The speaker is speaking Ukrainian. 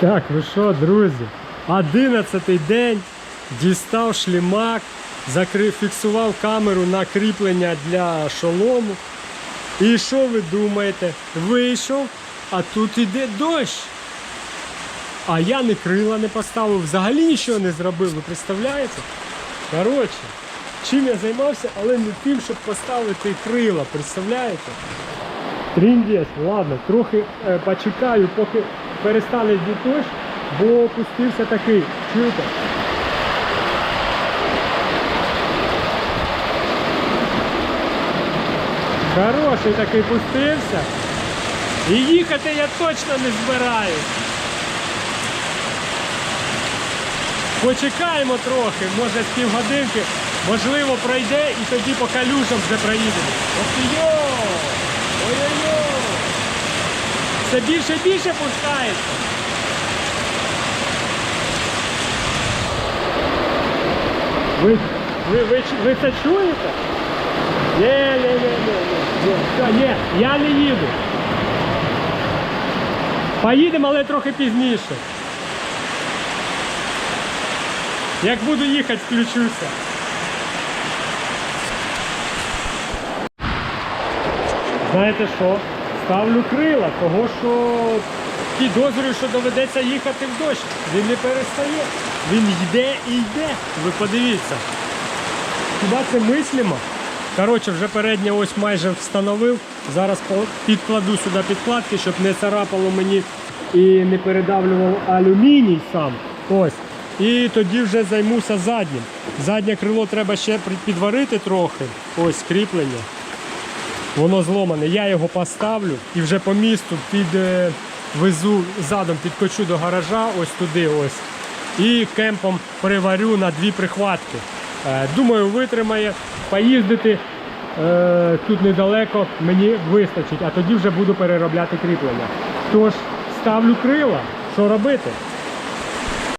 Так, ну що, друзі, одинадцятий день дістав шлімак, закрив, фіксував камеру на кріплення для шолому. І що ви думаєте? Вийшов, а тут іде дощ. А я не крила не поставив, взагалі нічого не зробив, ви представляєте? Коротше, чим я займався, але не тим, щоб поставити крила, представляєте? Тріндєс, ладно, трохи е, почекаю, поки перестане дощ, бо опустився такий. Чуєте? Хороший такий пустився. І їхати я точно не збираюсь. Почекаємо трохи, може з півгодинки, можливо, пройде і тоді по калюжам вже проїдемо. Ох Все більше і більше пускається. Ви, ви, ви, ви це чуєте? Ні, ні, ні, ні, ні. Все, ні, я не їду. Поїдемо, але трохи пізніше. Як буду їхати, включуся. Знаєте що? Ставлю крила, того що підозрюю, що доведеться їхати в дощ. Він не перестає. Він йде і йде. Ви подивіться. Хіба це мислимо? Коротше, вже переднє ось майже встановив. Зараз підкладу сюди підкладки, щоб не царапало мені і не передавлював алюміній сам. Ось. І тоді вже займуся заднім. Заднє крило треба ще підварити трохи. Ось кріплення. Воно зломане. Я його поставлю і вже по місту під е, задом підкочу до гаража, ось туди ось. І кемпом приварю на дві прихватки. Е, думаю, витримає. Поїздити е, тут недалеко мені вистачить, а тоді вже буду переробляти кріплення. Тож ставлю крила, що робити?